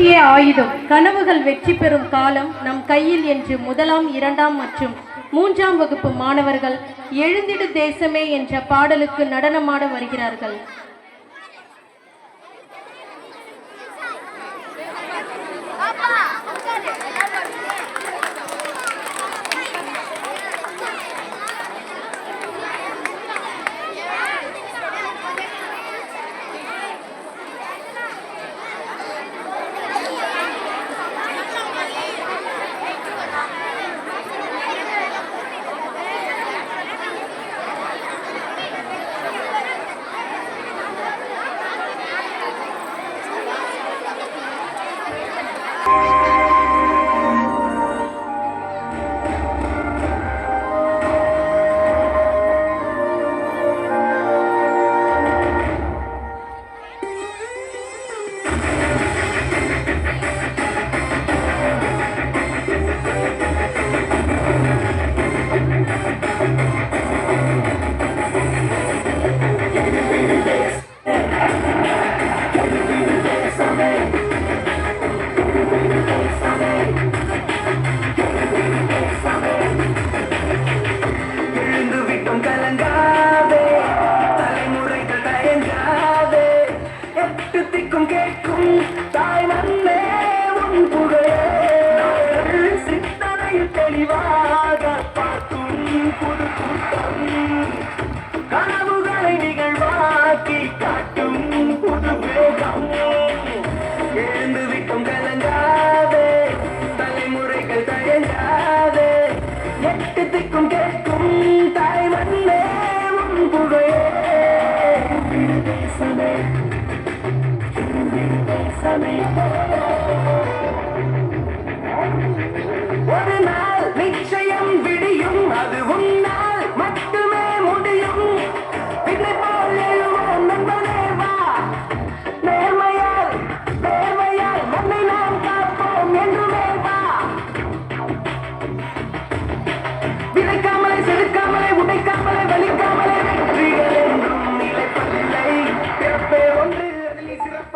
முக்கிய ஆயுதம். கனவுகள் வெற்றி பெறும் காலம் நம் கையில் என்று முதலாம் இரண்டாம் மற்றும் மூன்றாம் வகுப்பு மாணவர்கள் எழுந்திடு தேசமே என்ற பாடலுக்கு நடனமாட வருகிறார்கள். தெளிவாக பார்க்கும் புது கூட்டம்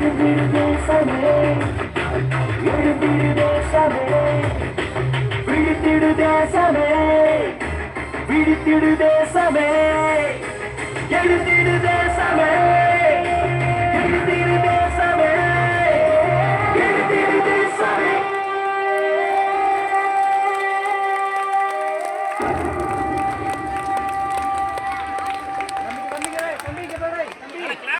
விழித்திடு தேசமே எழுத்திடு தேசமே எழுத்திடு தேசமே எழுத்திடு தேசமே